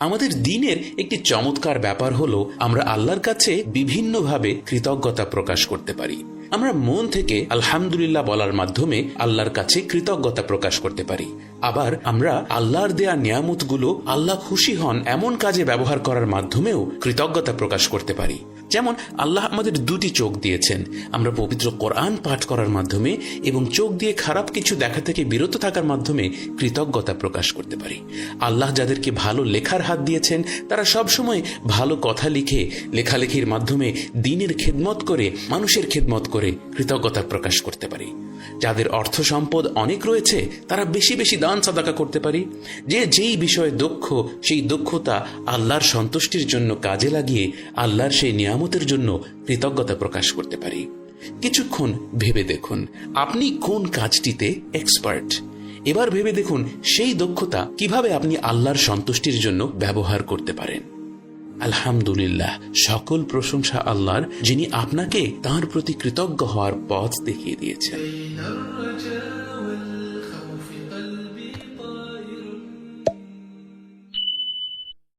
আমাদের দিনের একটি চমৎকার ব্যাপার হলো আমরা আল্লাহর কাছে বিভিন্নভাবে কৃতজ্ঞতা প্রকাশ করতে পারি। আমরা মন থেকে আলহামদুলিল্লাহ বলার মাধ্যমে আল্লাহর কাছে কৃতজ্ঞতা প্রকাশ করতে পারি। আবার আমরা আল্লাহর দেয়া নিয়ামতগুলো আল্লাহ খুশি হন এমন কাজে ব্যবহার করার মাধ্যমেও কৃতজ্ঞতা প্রকাশ করতে পারি। যেমন আল্লাহ আমাদের দুটি চোখ দিয়েছেন। আমরা পবিত্র কোরআন পাঠ করার মাধ্যমে এবং চোখ দিয়ে খারাপ কিছু দেখা থেকে বিরত থাকার মাধ্যমে কৃতজ্ঞতা প্রকাশ করতে পারি। আল্লাহ যাদেরকে ভালো লেখার হাত দিয়েছেন, তারা সবসময় ভালো কথা লিখে, লেখালেখির মাধ্যমে দিনের খেদমত করে, মানুষের খেদমত করে কৃতজ্ঞতা প্রকাশ করতে পারি। যাদের অর্থ সম্পদ অনেক রয়েছে, তারা বেশি বেশি দান সাদাকা করতে পারি। যে যেই বিষয়ে দক্ষ সেই দক্ষতা আল্লাহর সন্তুষ্টির জন্য কাজে লাগিয়ে আল্লাহর সেই নিয়ামতের জন্য কৃতজ্ঞতা প্রকাশ করতে পারি। কিছুক্ষণ ভেবে দেখুন, আপনি কোন কাজটিতে এক্সপার্ট এবার ভেবে দেখুন, সেই দক্ষতা কীভাবে আপনি আল্লাহর সন্তুষ্টির জন্য ব্যবহার করতে পারেন। আলহামদুলিল্লাহ সকল প্রশংসা আল্লাহর যিনি আপনাকে তার প্রতি কৃতজ্ঞ হওয়ার পথ দেখিয়ে দিয়েছেন।